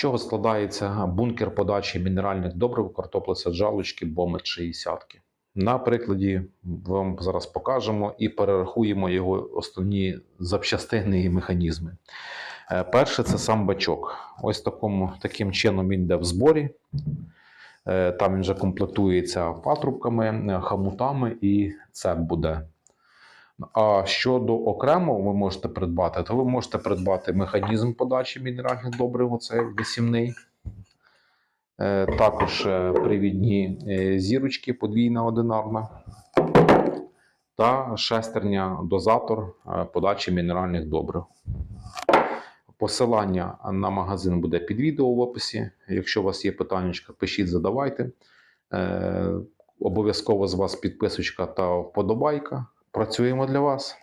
чого складається бункер подачі мінеральних добрив, картоплесаджалочки, бомет 60 На прикладі вам зараз покажемо і перерахуємо його основні запчастини і механізми. Е, Перше це сам бачок. Ось такому, таким чином він йде в зборі. Е, Там він вже комплектується патрубками, е, хамутами і цеп буде. А щодо окремо ви можете придбати, то ви можете придбати механізм подачі мінеральних добрив, оце висімний. Е, Також е, привідні е, зірочки подвійна одинарна. Та шестерня дозатор подачі мінеральних добрив. Посилання на магазин буде під відео в описі. Якщо у вас є питання, пишіть, задавайте. Обов'язково з вас підписочка та вподобайка. Працюємо для вас.